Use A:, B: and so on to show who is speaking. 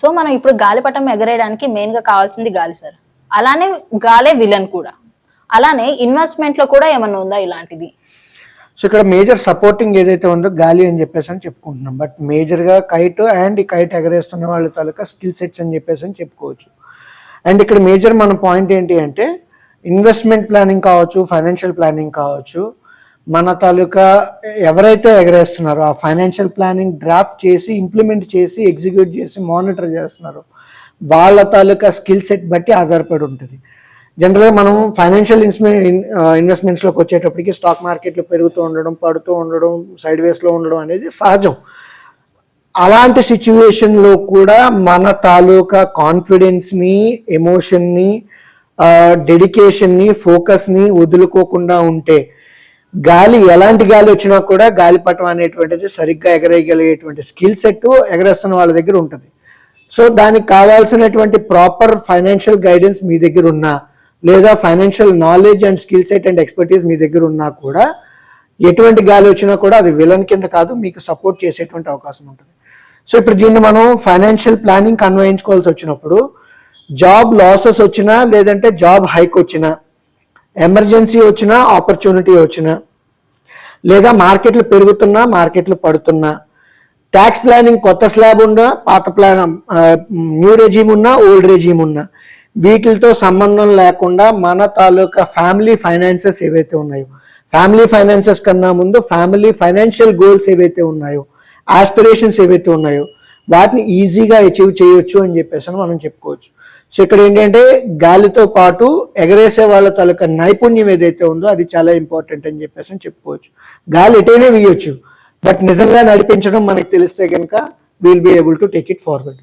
A: So మనం ఇప్పుడు గాలిపటం ఎగరేయడానికి మెయిన్గా కావాల్సింది గాలి సార్ అలానే గాలే విలన్ కూడా. అలానే ఇన్వెస్ట్మెంట్లో కూడా ఏమన్నా ఉందా ఇలాంటిది?
B: సో ఇక్కడ మేజర్ సపోర్టింగ్ ఏదైతే ఉందో గాలి అని చెప్పేసి అని చెప్పుకుంటున్నాం. బట్ మేజర్గా కైట్ అండ్ ఈ కైట్ ఎగరేస్తున్న వాళ్ళ తాలూకా స్కిల్ సెట్స్ అని చెప్పేసి అని చెప్పుకోవచ్చు. అండ్ ఇక్కడ మేజర్ మన పాయింట్ ఏంటి అంటే ఇన్వెస్ట్మెంట్ ప్లానింగ్ కావచ్చు ఫైనాన్షియల్ ప్లానింగ్ కావచ్చు మన తాలూకా ఎవరైతే ఎగరేస్తున్నారో ఆ ఫైనాన్షియల్ ప్లానింగ్ డ్రాఫ్ట్ చేసి ఇంప్లిమెంట్ చేసి ఎగ్జిక్యూట్ చేసి మానిటర్ చేస్తున్నారో వాళ్ళ తాలూకా స్కిల్ సెట్ బట్టి ఆధారపడి ఉంటుంది. జనరల్గా మనం ఫైనాన్షియల్ ఇన్వెస్ట్మెంట్స్లోకి వచ్చేటప్పటికి స్టాక్ మార్కెట్లు పెరుగుతూ ఉండడం పడుతూ ఉండడం సైడ్ వేస్లో ఉండడం అనేది సహజం. అలాంటి సిచ్యువేషన్లో కూడా మన తాలూకా కాన్ఫిడెన్స్ని ఎమోషన్ని డెడికేషన్ని ఫోకస్ని వదులుకోకుండా ఉంటే గాలి ఎలాంటి గాలి వచ్చినా కూడా గాలిపటం అనేటువంటిది సరిగ్గా ఎగరేయగలిగేటువంటి స్కిల్ సెట్ ఎగరేస్తున్న వాళ్ళ దగ్గర ఉంటుంది. సో దానికి కావాల్సినటువంటి ప్రాపర్ ఫైనాన్షియల్ గైడెన్స్ మీ దగ్గర ఉన్నా లేదా financial knowledge and skill set and expertise మీ దగ్గర ఉన్నా కూడా ఎటువంటి గాలి వచ్చినా కూడా అది విలన్ కింద కాదు మీకు సపోర్ట్ చేసేటువంటి అవకాశం ఉంటుంది. సో ఇప్పుడు దీన్ని మనం ఫైనాన్షియల్ ప్లానింగ్ అన్వయించుకోవాల్సి వచ్చినప్పుడు జాబ్ లాసెస్ వచ్చినా లేదంటే జాబ్ హైక్ వచ్చినా ఎమర్జెన్సీ వచ్చినా ఆపర్చునిటీ వచ్చినా లేదా మార్కెట్లు పెరుగుతున్నా మార్కెట్లు పడుతున్నా ట్యాక్స్ ప్లానింగ్ కొత్త స్లాబ్ ఉన్నా పాత ప్లాన్ న్యూ రెజీమ్ ఉన్నా ఓల్డ్ రెజీమ్ ఉన్నా వీటితో సంబంధం లేకుండా మన తాలూకా ఫ్యామిలీ ఫైనాన్సెస్ ఏవైతే ఉన్నాయో ఫ్యామిలీ ఫైనాన్సెస్ కన్నా ముందు ఫ్యామిలీ ఫైనాన్షియల్ గోల్స్ ఏవైతే ఉన్నాయో ఆస్పిరేషన్స్ ఏవైతే ఉన్నాయో వాటిని ఈజీగా అచీవ్ చేయొచ్చు అని చెప్పేసి అని మనం చెప్పుకోవచ్చు. సో ఇక్కడ ఏంటంటే గాలితో పాటు ఎగరేసే వాళ్ళ తాలూకా నైపుణ్యం ఏదైతే ఉందో అది చాలా ఇంపార్టెంట్ అని చెప్పేసి అని చెప్పుకోవచ్చు. గాలి ఎటైనా వేయొచ్చు బట్ నిజంగా నడిపించడం మనకి తెలిస్తే కనుక will be able to take it forward